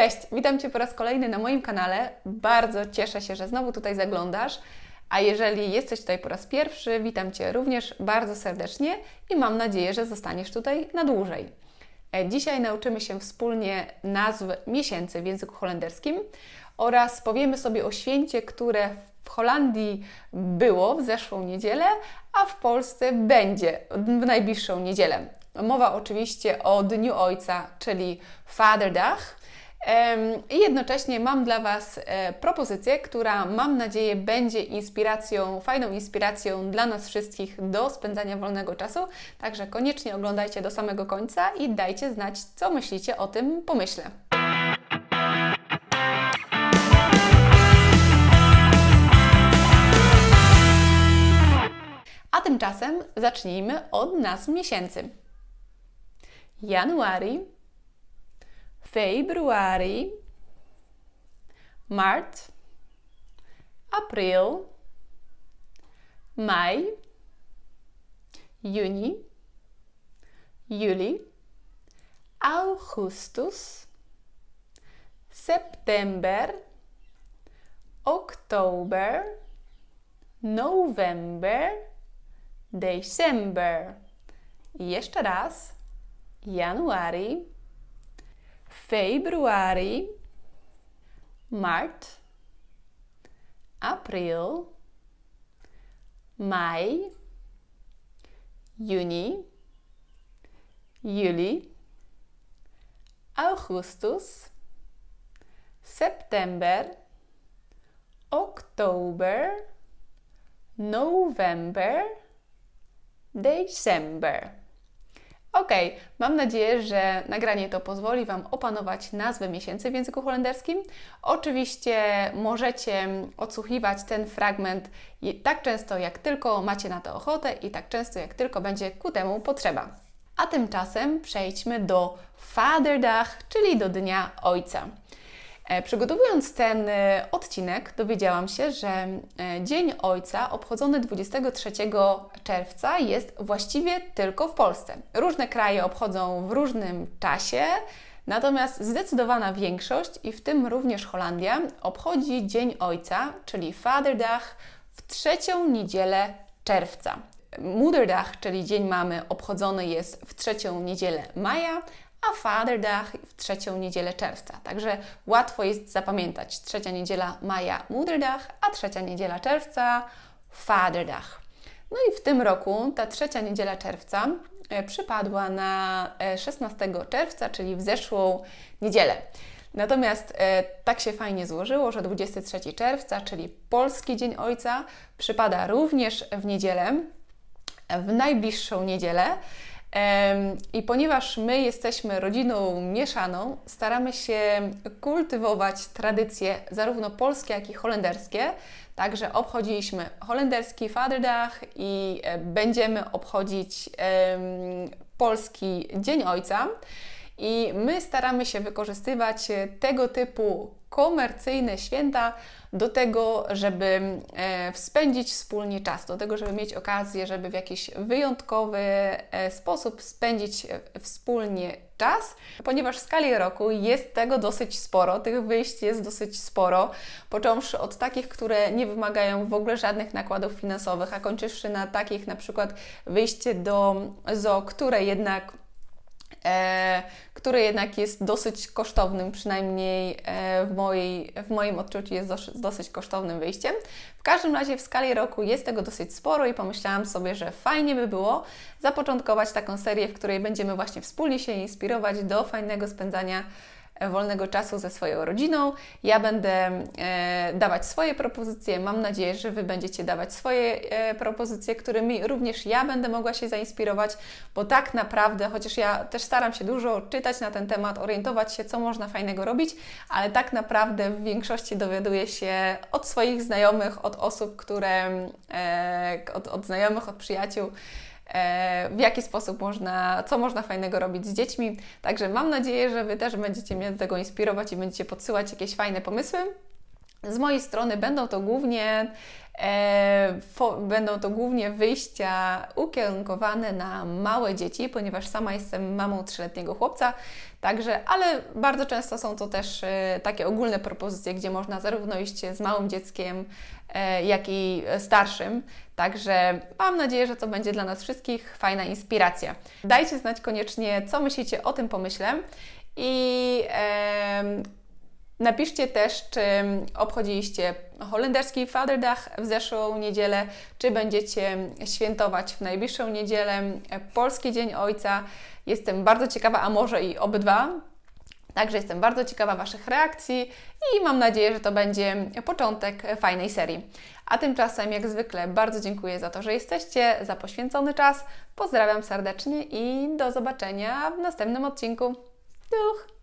Cześć, witam Cię po raz kolejny na moim kanale. Bardzo cieszę się, że znowu tutaj zaglądasz. A jeżeli jesteś tutaj po raz pierwszy, witam Cię również bardzo serdecznie i mam nadzieję, że zostaniesz tutaj na dłużej. E, Dzisiaj nauczymy się wspólnie nazw miesięcy w języku holenderskim oraz powiemy sobie o święcie, które w Holandii było w zeszłą niedzielę, a w Polsce będzie w najbliższą niedzielę. Mowa oczywiście o Dniu Ojca, czyli Vaderdag. I jednocześnie mam dla Was e, propozycję, która mam nadzieję będzie inspiracją, fajną inspiracją dla nas wszystkich do spędzania wolnego czasu. Także koniecznie oglądajcie do samego końca i dajcie znać, co myślicie o tym pomyśle. A tymczasem zacznijmy od nazw miesięcy. Januari, februari, maart, april, maj, juni, juli, augustus, september, oktober, november, december. I jeszcze raz. Januari, februari, maart, april, maj, juni, juli, augustus, september, oktober, november, december. Ok, mam nadzieję, że nagranie to pozwoli Wam opanować nazwę miesięcy w języku holenderskim. Oczywiście możecie odsłuchiwać ten fragment tak często, jak tylko macie na to ochotę i tak często, jak tylko będzie ku temu potrzeba. A tymczasem przejdźmy do Vaderdag, czyli do Dnia Ojca. E, Przygotowując ten e, odcinek, dowiedziałam się, że e, Dzień Ojca obchodzony 23 czerwca jest właściwie tylko w Polsce. Różne kraje obchodzą w różnym czasie, natomiast zdecydowana większość, i w tym również Holandia, obchodzi Dzień Ojca, czyli Vaderdag, w trzecią niedzielę czerwca. Moederdag, czyli Dzień Mamy, obchodzony jest w trzecią niedzielę maja, a Vaderdag w trzecią niedzielę czerwca. Także łatwo jest zapamiętać. Trzecia niedziela maja Moederdag, a trzecia niedziela czerwca Vaderdag. No i w tym roku ta trzecia niedziela czerwca e, przypadła na e, 16 czerwca, czyli w zeszłą niedzielę. Natomiast e, tak się fajnie złożyło, że 23 czerwca, czyli Polski Dzień Ojca, przypada również w niedzielę, w najbliższą niedzielę. I ponieważ my jesteśmy rodziną mieszaną, staramy się kultywować tradycje zarówno polskie, jak i holenderskie. Także obchodziliśmy holenderski Vaderdag i e, będziemy obchodzić polski Dzień Ojca. I my staramy się wykorzystywać e, tego typu komercyjne święta do tego, żeby e, spędzić wspólnie czas, do tego, żeby mieć okazję, żeby w jakiś wyjątkowy e, sposób spędzić wspólnie czas, ponieważ w skali roku jest tego dosyć sporo, tych wyjść jest dosyć sporo, począwszy od takich, które nie wymagają w ogóle żadnych nakładów finansowych, a kończywszy na takich na przykład wyjście do zoo, które jednak e, które jednak jest dosyć kosztownym, przynajmniej e, w, mojej, w moim odczuciu jest dosyć kosztownym wyjściem. W każdym razie w skali roku jest tego dosyć sporo i pomyślałam sobie, że fajnie by było zapoczątkować taką serię, w której będziemy właśnie wspólnie się inspirować do fajnego spędzania wolnego czasu ze swoją rodziną. Ja będę e, dawać swoje propozycje. Mam nadzieję, że Wy będziecie dawać swoje e, propozycje, którymi również ja będę mogła się zainspirować, bo tak naprawdę, chociaż ja też staram się dużo czytać na ten temat, orientować się, co można fajnego robić, ale tak naprawdę w większości dowiaduję się od swoich znajomych, od osób, które, e, od, od znajomych, od przyjaciół, w jaki sposób można, co można fajnego robić z dziećmi. Także mam nadzieję, że Wy też będziecie mnie do tego inspirować i będziecie podsyłać jakieś fajne pomysły. Z mojej strony będą to głównie e, fo, będą to głównie wyjścia ukierunkowane na małe dzieci, ponieważ sama jestem mamą trzyletniego chłopca, także, ale bardzo często są to też e, takie ogólne propozycje, gdzie można zarówno iść z małym dzieckiem, e, jak i starszym. Także mam nadzieję, że to będzie dla nas wszystkich fajna inspiracja. Dajcie znać koniecznie, co myślicie o tym pomyśle i em, Napiszcie też, czy obchodziliście holenderski Vaderdag w zeszłą niedzielę, czy będziecie świętować w najbliższą niedzielę Polski Dzień Ojca. Jestem bardzo ciekawa, a może i obydwa. Także jestem bardzo ciekawa Waszych reakcji i mam nadzieję, że to będzie początek fajnej serii. A tymczasem, jak zwykle, bardzo dziękuję za to, że jesteście, za poświęcony czas. Pozdrawiam serdecznie i do zobaczenia w następnym odcinku. Duch!